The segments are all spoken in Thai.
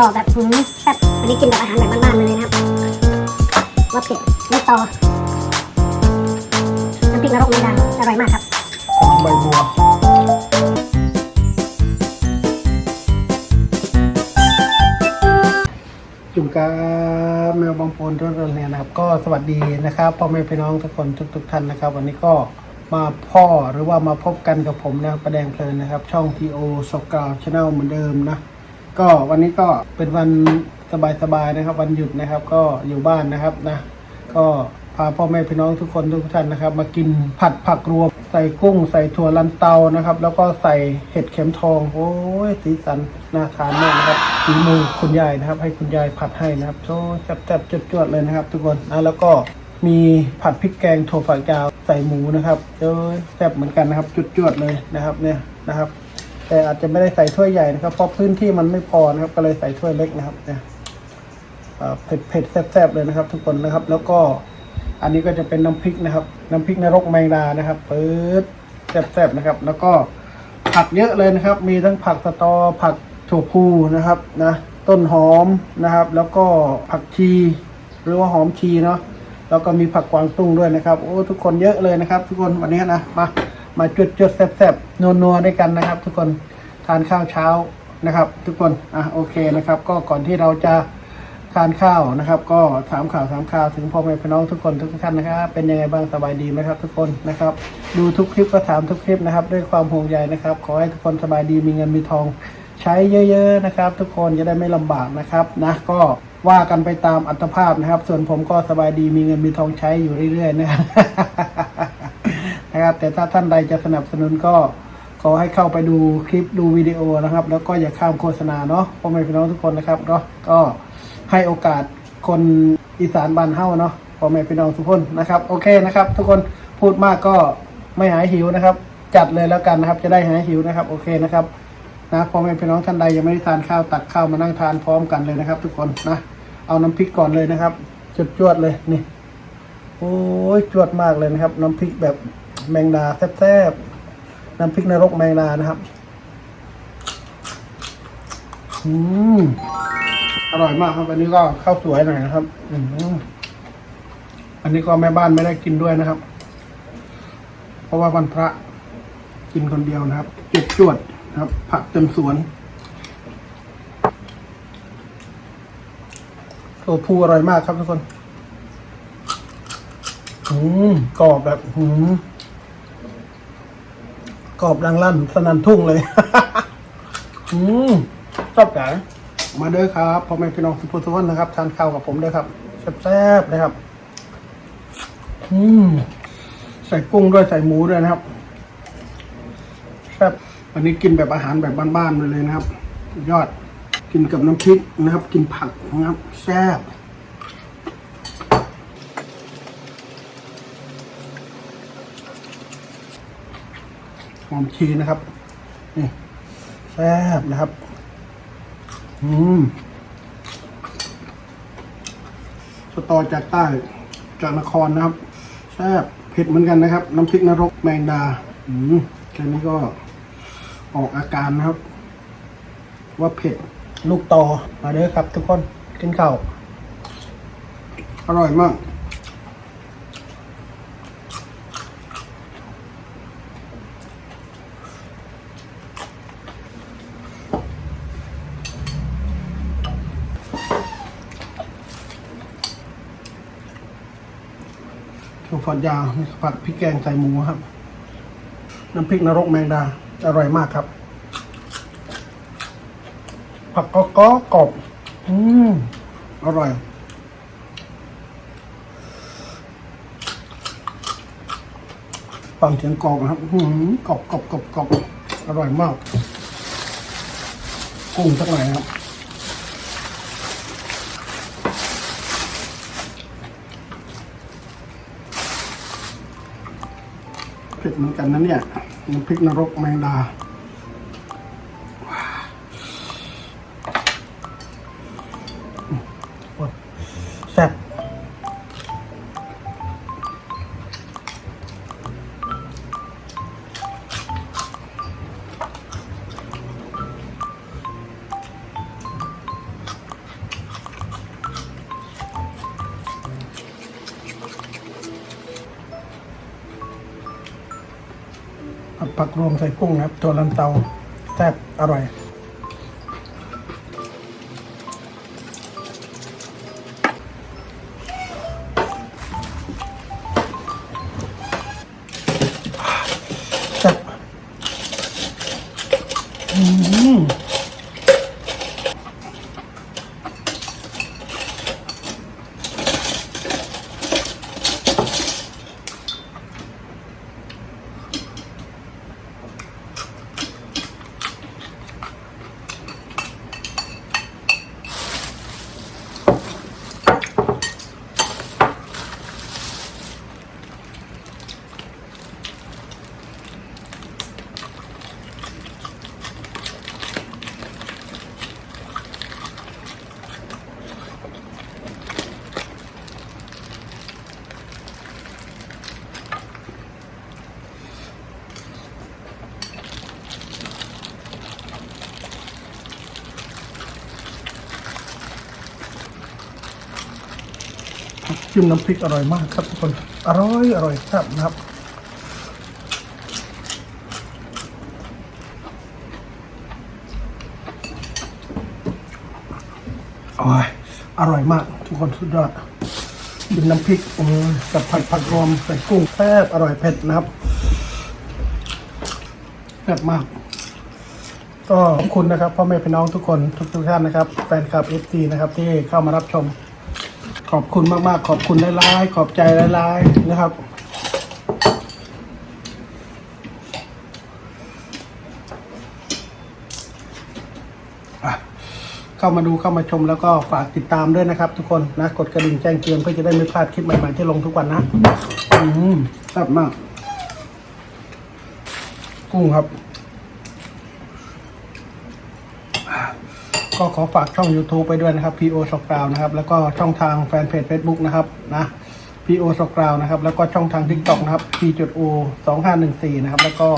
กรอแบบหืมแซ่บวันนี้กินแบบอาหารแบบบ้านๆเลยนะครับว่าเผ็ดลูกต่อน้ำพริกนรกไม่ดังอร่อยมากครับใบบัวจุ่มกาแมวบางปนทุกคนเนี่ยนะครับ ก็สวัสดีนะครับพ่อแม่พี่น้องทุกคนทุกทุกๆท่านนะครับ วันนี้ก็มาพ่อหรือว่ามาพบกันกับผมนะประแดงเพลินนะครับ ช่อง TO สกาวชาแนลเหมือนเดิมนะ ก็วันนี้ก็เป็นวันสบายๆนะครับ วันหยุดนะครับ ก็อยู่บ้านนะครับนะ ก็พาพ่อแม่พี่น้องทุกคนทุกท่านนะครับ มากินผัดผักรวม ใส่กุ้ง ใส่ถั่วลันเตานะครับ แล้วก็ใส่เห็ดเข็มทองโอ้ยสีสันน่าทานมากนะครับฝีมือคุณยายนะครับ ให้คุณยายผัดให้นะครับโอ้แซ่บๆจวดๆเลยนะครับ ทุกคนนะแล้วก็มีผัดพริกแกงถั่วฝักยาวใส่หมูนะครับเอ้ยแซ่บเหมือนกันนะครับจวดๆเลยนะครับเนี่ยนะครับ แต่อาจจะไม่ได้ใส่ถ้วยใหญ่นะครับ เพราะพื้นที่มันไม่พอนะครับ ก็เลยใส่ถ้วยเล็กนะครับเนี่ยเอ่อเผ็ดเผ็ดแซ่บๆเลยนะครับ ทุกคนนะครับ แล้วก็อันนี้ก็จะเป็นน้ำพริกนะครับ น้ำพริกนรกแมงดานะครับเปิดแซ่บๆนะครับ แล้วก็ผักเยอะเลยนะครับ มีทั้งผักสตอผักถั่วพูนะครับนะต้นหอมนะครับ แล้วก็ผักชีหรือว่าหอมชีเนาะแล้วก็มีผักกวางตุ้งด้วยนะครับ โอ้ทุกคนเยอะเลยนะครับ ทุกคนวันนี้นะมา มาจุดจุดๆแซ่บๆนัวๆด้วยกันนะครับ ทุกคนทานข้าวเช้านะครับ ทุกคนอะโอเคนะครับ ก็ก่อนที่เราจะทานข้าวนะครับ ก็ถามข่าวถามข่าวถึงพ่อแม่พี่น้องทุกคนทุกท่านนะครับเป็นยังไงบ้างสบายดีไหมครับ ทุกคนนะครับ ดูทุกคลิปก็ถามทุกคลิปนะครับ ด้วยความห่วงใยนะครับ ขอให้ทุกคนสบายดีมีเงินมีทอง ใช้เยอะ ๆนะครับ ทุกคนจะได้ไม่ลำบากนะครับนะก็ว่ากันไปตามอัตภาพนะครับ ส่วนผมก็สบายดีมีเงินมีทองใช้อยู่เรื่อยๆนะครับ นะครับ แต่ถ้าท่านใดจะสนับสนุนก็ขอให้เข้าไปดูคลิปดูวิดีโอนะครับ แล้วก็อย่าข้ามโฆษณาเนาะพ่อแม่พี่น้องทุกคนนะครับเนาะก็ให้โอกาสคนอีสานบ้านเฮ้าเนาะพ่อแม่พี่น้องทุกคนนะครับ โอเคนะครับ ทุกคนพูดมากก็ไม่หายหิวนะครับ จัดเลยแล้วกันนะครับ จะได้หายหิวนะครับ โอเคนะครับนะพ่อแม่พี่น้องท่านใดยังไม่ได้ทานข้าวตักข้าวมานั่งทานพร้อมกันเลยนะครับ ทุกคนนะเอาน้ำพริกก่อนเลยนะครับจดจวดๆเลยนี่ โอ้ยจวดมากเลยนะครับ น้ำพริกแบบ แมงดาแซ่บๆน้ำพริกนรกแมงดานะครับอืมอร่อยมากครับอันนี้ก็ข้าวสวยหน่อยนะครับอืมอันนี้ก็แม่บ้านไม่ได้กินด้วยนะครับ เพราะว่าวันพระกินคนเดียวนะครับเจ็ดจวดนะครับ ผักเต็มสวนโอ้พูอร่อยมากครับทุกคนอืมกรอบแบบอืม กรอบดังลั่นสนันทุ่งเลย อืมชอบจ๋ามาเด้อครับพ่อแม่พี่น้องทุกคนทุกคนนะครับทานข้าวกับผมด้วยครับแซ่บๆนะครับ อืมใส่กุ้งด้วยใส่หมูด้วยนะครับแซ่บวันนี้กินแบบอาหารแบบบ้านๆเลยนะครับ ยอดกินกับน้ำพริกนะครับ กินผักนะครับ แซ่บ หอมชีนะครับ นี่แซ่บนะครับ อืมสตอจากใต้จากนครนะครับ แซ่บเผ็ดเหมือนกันนะครับ น้ำพริกนรกแมงดา อืมแค่นี้ก็ออกอาการนะครับ ว่าเผ็ดลูกตอมาเด้อครับทุกคนกินข้าวอร่อยมาก ถั่วฝักยาวผัดพริกแกงใส่หมูครับ น้ำพริกนรกแมงดา อร่อยมากครับ ผักก็กกรอบอืมอร่อยฟังเสียงกรอบนะครับหืมกรอบกรอบกรอบกรอบอร่อยมาก กุ้งสักหน่อยครับ ผ็ดเหมือนกันนะเนี่ยน้ำพริกนรกแมงดาแซ่บ ผักรวมใส่กุ้งนะครับตัวลันเตาแซ่บอร่อยแซ่บอืม จิ้มน้ำพริกอร่อยมากครับทุกคน อร่อยอร่อยแซ่บนะครับอร่อยอร่อยมาก ทุกคนสุดยอดกินน้ำพริกกับผัดผักรวมใส่กุ้งแซ่บอร่อยเผ็ดนะครับแซ่บมาก ก็ขอบคุณนะครับพ่อแม่พี่น้องทุกคนทุกทุกท่านนะครับ แฟนคลับเอฟซีนะครับที่เข้ามารับชม ขอบคุณมากๆ ขอบคุณหลายๆ ขอบใจหลายๆ นะครับเข้ามาดูเข้ามาชมแล้วก็ฝากติดตามด้วยนะครับ ทุกคนนะกดกระดิ่งแจ้งเตือนเพื่อจะได้ไม่พลาดคลิปใหม่ๆที่ลงทุกวันนะ อืมแซ่บมาก กุ้งครับ ก็ขอฝากช่อง YouTube ไปด้วยนะครับ PO สกราวนะครับ แล้วก็ช่องทางแฟนเพจ Facebook นะครับนะ PO สกราวนะครับ แล้วก็ช่องทาง TikTok นะครับ P.O 2514นะครับ แล้วก็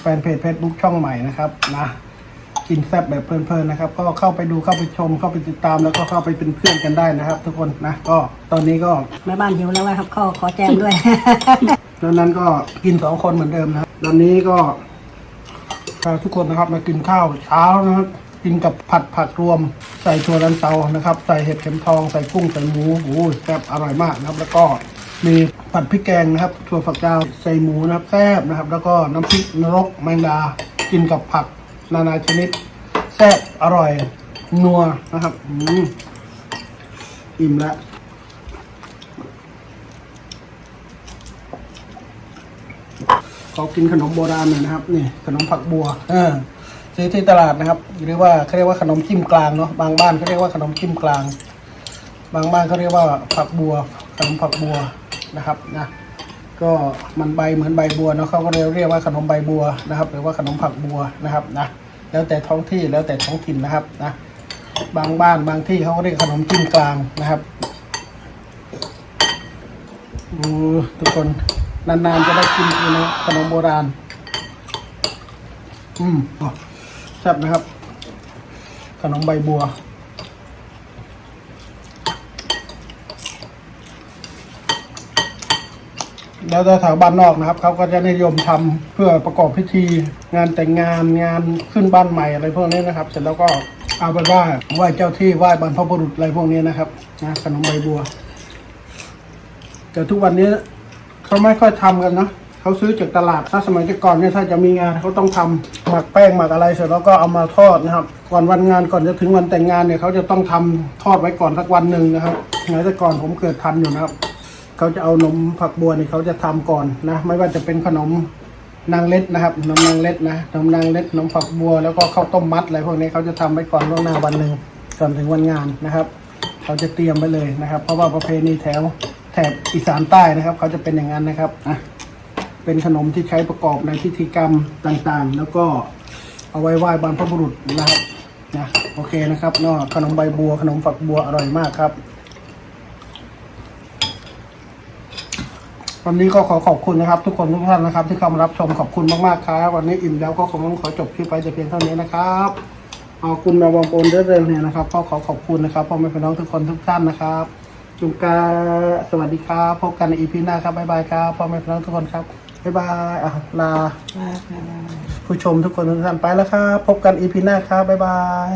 แฟนเพจ Facebook ช่องใหม่นะครับนะกินแซ่บแบบเพลินๆนะครับ ก็เข้าไปดูเข้าไปชมเข้าไปติดตาม แล้วก็เข้าไปเป็นเพื่อนกันได้นะครับ ทุกคนนะ ก็ตอนนี้ก็แม่บ้านหิวแล้วว่าครับข้อขอแจมด้วยดังนั้นก็กินสองคนเหมือนเดิมนะครับตอนนี้ก็พาทุกคนนะครับมากินข้าวเช้านะครับ กินกับผัดผักรวม ใส่ตัวรันเตานะครับ ใส่เห็ดเข็มทองใส่กุ้งใส่หมูโอ้โหแซ่บอร่อยมากนะครับ แล้วก็มีผัดพริกแกงนะครับถั่วฝักยาวใส่หมูนะครับแซ่บนะครับ แล้วก็น้ำพริกนรกแมงดา กินกับผักนานาชนิดแซ่บอร่อยนัวนะครับอืมอิ่มแล้วขากินขนมโบราณหน่อยนะครับ นี่ขนมผักบัว เออ ซื้อที่ตลาดนะครับเรียกว่าเขาเรียกว่าขนมจิ้มกลางเนาะบางบ้านเขาเรียกว่าขนมจิ้มกลาง บางบ้านเขาเรียกว่าผักบัวขนมผักบัวนะครับนะก็มันใบเหมือนใบบัวเนาะเขาก็เลยเรียกว่าขนมใบบัวนะครับ หรือว่าขนมผักบัวนะครับนะแล้วแต่ท้องที่แล้วแต่ท้องถิ่นนะครับนะบางบ้านบางที่เขาก็เรียกขนมจิ้มกลางนะครับอือทุกคนนานๆจะได้กินนะขนมโบราณ อืมอ๋อ ซ่บนะครับ ขนมใบบัว แล้วแต่แถวบ้านนอกนะครับเขาก็จะนิยมทำเพื่อประกอบพิธี งานแต่งงานงานขึ้นบ้านใหม่อะไรพวกนี้นะครับ เสร็จแล้วก็เอาไปไหว้ไหว้เจ้าที่ไหว้บรรพบุรุษอะไรพวกนี้นะครับนะขนมใบบัว แต่ทุกวันนี้เขาไม่ค่อยทำกันนะ เขาซื้อจากตลาดถ้าสมัยก่อนเนี่ยถ้าจะมีงานเขาต้องทำหมักแป้งหมักอะไรเสร็จแล้วก็เอามาทอดนะครับ ก่อนวันงานก่อนจะถึงวันแต่งงานเนี่ยเขาจะต้องทำทอดไว้ก่อนสักวันหนึ่งนะครับสมัยแต่ก่อนผมเกิดทันอยู่นะครับเขาจะเอานมผักบัวเนี่ยเขาจะทำก่อนนะ ไม่ว่าจะเป็นขนมนางเล็ดนะครับนมนางเล็ดนะนมนางเล็ดนมผักบัวแล้วก็ข้าวต้มมัดอะไรพวกนี้เขาจะทำไว้ก่อนล่วงหน้าวันหนึ่งก่อนถึงวันงานนะครับเขาจะเตรียมไว้เลยนะครับ เพราะว่าประเพณีแถวแถบอีสานใต้นะครับ เขาจะเป็นอย่างนั้นนะครับอะ เป็นขนมที่ใช้ประกอบในพิธีกรรมต่างๆ แล้วก็เอาไว้ไหว้บรรพบุรุษนะครับนะโอเคนะครับเนาะขนมใบบัว ขนมฝักบัวอร่อยมากครับวันนี้ก็ขอขอบคุณนะครับ ทุกคนทุกท่านนะครับ ที่เข้ามารับชมขอบคุณมากๆครับวันนี้อิ่มแล้วก็คงต้องขอจบคลิปไปแต่เพียงเท่านี้นะครับขอบคุณแมวบองโปนเรื่องเนี่ยนะครับ ก็ขอขอบคุณนะครับพ่อแม่พี่น้องทุกคนทุกท่านนะครับจุงกาสวัสดีครับพบกันในอีพีหน้าครับบ๊ายบายครับพ่อแม่พี่น้องทุกคนครับ บ๊ายบายอะลา ลาค่ะ ผู้ชมทุกคนทุกท่านไปแล้วครับ พบกันอีพีหน้าครับ บ๊ายบาย